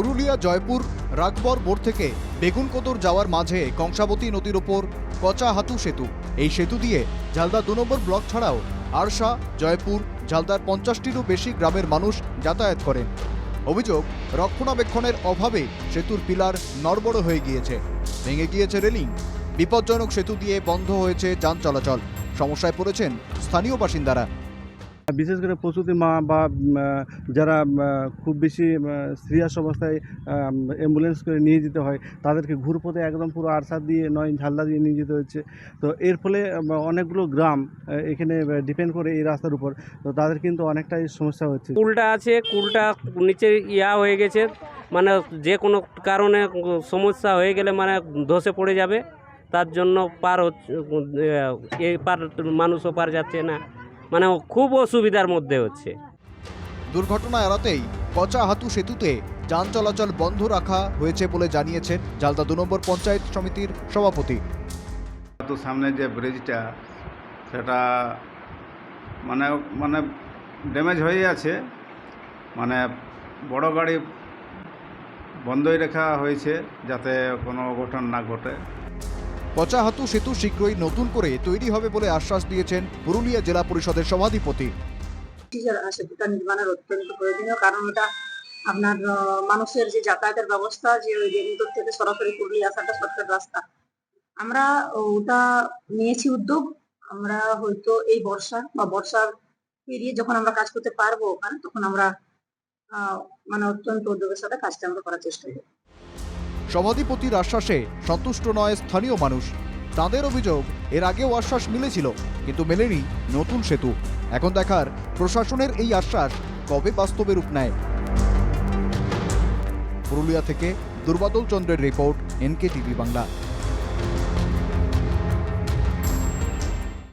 পুরুলিয়া, জয়পুর, রাগবর মোড় থেকে বেগুনকোদর যাওয়ার মাঝে কংসাবতী নদীর ওপর কচা হাতু সেতু। এই সেতু দিয়ে ঝালদা দু নম্বর ব্লক ছাড়াও আরশা জয়পুর, ঝালদার পঞ্চাশটিরও বেশি গ্রামের মানুষ যাতায়াত করেন। অভিযোগ, রক্ষণাবেক্ষণের অভাবে সেতুর পিলার নড়বড় হয়ে গিয়েছে। ভেঙে গিয়েছে রেলিং। বিপজ্জনক সেতু দিয়ে বন্ধ হয়েছে যান চলাচল। সমস্যায় পড়েছেন স্থানীয় বাসিন্দারা। বিশেষ করে প্রসূতি মা বা যারা খুব বেশি সিরিয়াস অবস্থায় অ্যাম্বুলেন্স করে নিয়ে যেতে হয়, তাদেরকে ঘুরপথে একদম পুরো আরসাদ দিয়ে, নয়, ঝালদা দিয়ে নিয়ে যেতে হচ্ছে। তো এর ফলে অনেকগুলো গ্রাম এখানে ডিপেন্ড করে এই রাস্তার উপর। তো তাদের কিন্তু অনেকটাই সমস্যা হচ্ছে। কুলটা আছে, কুলটা নিচে ইয়া হয়ে গেছে। মানে যে কোনো কারণে, সমস্যা হয়ে গেলে মানে ধসে পড়ে যাবে। তার জন্য পার হচ্ছে এই পার মানুষও পার যাচ্ছে না। মানে খুব অসুবিধার মধ্যে হচ্ছে। দুর্ঘটনা এড়াতেই কচা হাতু সেতুতে যান চলাচল বন্ধ রাখা হয়েছে বলে জানিয়েছেন জালদা দু নম্বর পঞ্চায়েত সমিতির সভাপতি। তো সামনে যে ব্রিজটা সেটা মানে মানে ড্যামেজ হয়ে আছে। মানে বড় গাড়ি বন্ধই রাখা হয়েছে যাতে কোনো অঘটন না ঘটে। পচা হাতু সেতু শীঘ্রই নতুন করে তৈরি হবে বলে আশ্বাস দিয়েছেন পুরুলিয়া জেলা পরিষদের সভাধিপতি। সেতুটা নির্মাণের অত্যন্ত প্রয়োজনীয় কারণ এটা আপনার মানুষের যে যাতায়াতের ব্যবস্থা, যে ওই বেগুনতর থেকে সরাসরি পুরুলিয়া আসাটা শর্টকাট রাস্তা। আমরা ওটা নিয়েছি উদ্যোগ, আমরা হয়তো এই বর্ষা বা বর্ষার পেরিয়ে যখন আমরা কাজ করতে পারব ওখানে, তখন আমরা মানে অত্যন্ত উদ্যোগের সাথে কাজটা আমরা করার চেষ্টা করব। সভাধিপতির আশ্বাসে সন্তুষ্ট নয় স্থানীয় মানুষ। তাঁদের অভিযোগ, এর আগেও আশ্বাস মিলেছিল, কিন্তু মেলেনি নতুন সেতু। এখন দেখার প্রশাসনের এই আশ্বাস কবে বাস্তবে রূপ নেয়? পুরুলিয়া থেকে দুর্বাদল চন্দ্রের রিপোর্ট এনকে টিভি বাংলা।